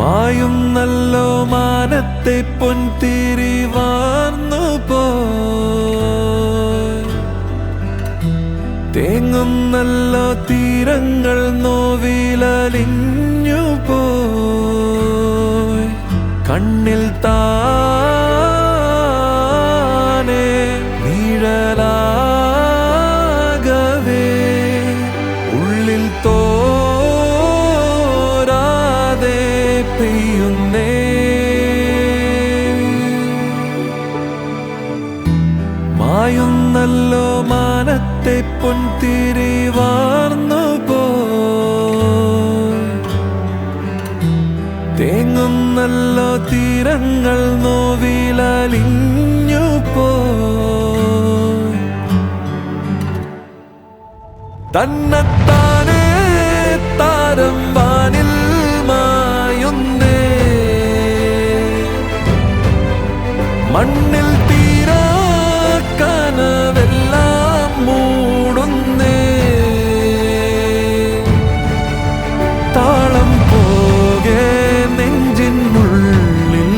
മായുന്നല്ലോ മാനത്തെ പൊൻതിരി വാർന്നു പോങ്ങും നല്ലോ തീരങ്ങൾ നോവിലലിഞ്ഞു പോ കണ്ണിൽ താ പെയ്യുന്നേ മായുന്നല്ലോ മാനത്തെ പൊൻതിരി വാർന്നു പോയി. തേങ്ങുന്നല്ലോ തീരങ്ങൾ നോവിലലിഞ്ഞു പോ തന്നെത്താനേ താരം വാനിൽ മണ്ണിൽ തീരാ മൂടുന്നേ. താളം പോകെ നെഞ്ചിനുള്ളിൽ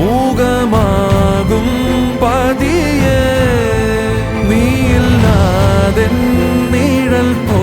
മൂകമാകും പതിയെ. നീയില്ലാതെ നീഴൽ പോ